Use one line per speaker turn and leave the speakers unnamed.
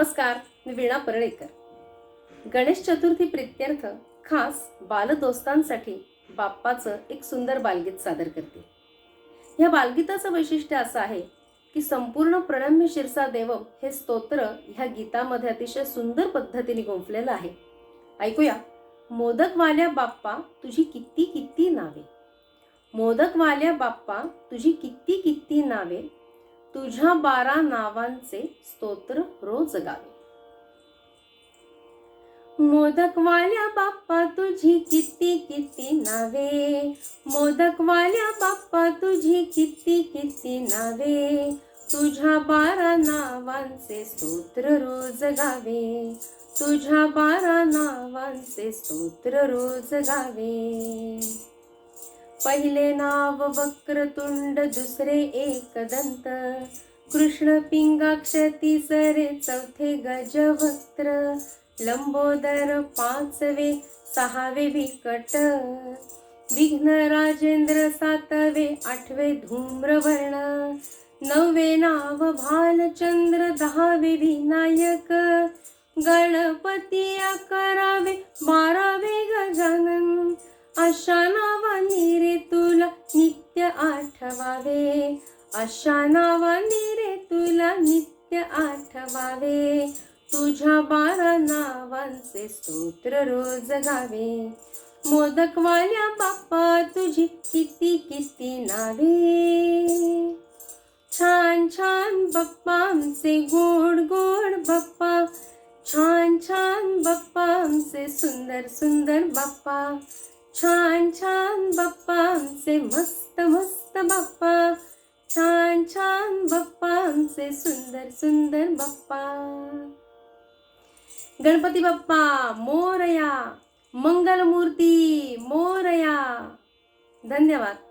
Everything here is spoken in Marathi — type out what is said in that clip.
नमस्कार मी वीणा परळेकर गणेश चतुर्थी प्रित्यर्थ खास बालदोस्तांसाठी बाप्पाचं एक सुंदर बालगीत सादर करते. ह्या बालगीताचं वैशिष्ट्य असं आहे की संपूर्ण प्रणम्य शिरसा देवम हे स्तोत्र ह्या गीतामध्ये अतिशय सुंदर पद्धतीने गुंफलेलं आहे. ऐकूया. मोदकवाल्या बाप्पा तुझी किती किती नावे. मोदकवाल्या बाप्पा तुझी किती किती नावे. तुझ्या बारा नावांचे स्तोत्र रोज गावे. मोदकवाल्या बाप्पा तुझी किती किती नावे? मोदकवाल्या बाप्पा तुझी किती किती नावे? तुझ्या बारा नावांचे स्तोत्र रोज गावे. तुझ्या बारा नावांचे स्तोत्र रोज गावे. पहिले नाव वक्रतुंड दुसरे एकदंत. कृष्ण पिंगाक्ष तिसरे चौथे गजवक्त्र. लंबोदर पाचवे सहावे विकट. विघ्न राजेंद्र सातवे आठवे धूम्रवर्ण. नववे नाव भालचंद्र दहावे विनायक. गणपती अकरावे अशा नावाने रे तुला नित्य आठवावे. तुझ्या बारा नावांचे स्तोत्र रोज गावे. मोदकवाल्या बाप्पा तुझी किती किती नावे. छान छान बाप्पा आमचे गोड गोड बाप्पा. छान छान बाप्पा आमचे सुंदर सुंदर बाप्पा. छान छान बाप्पा आमचे मस्त मस्त बाप्पा. छान छान बाप्पा आमचे सुंदर सुंदर बाप्पा. गणपती बाप्पा मोरया मंगलमूर्ती मोरया. धन्यवाद.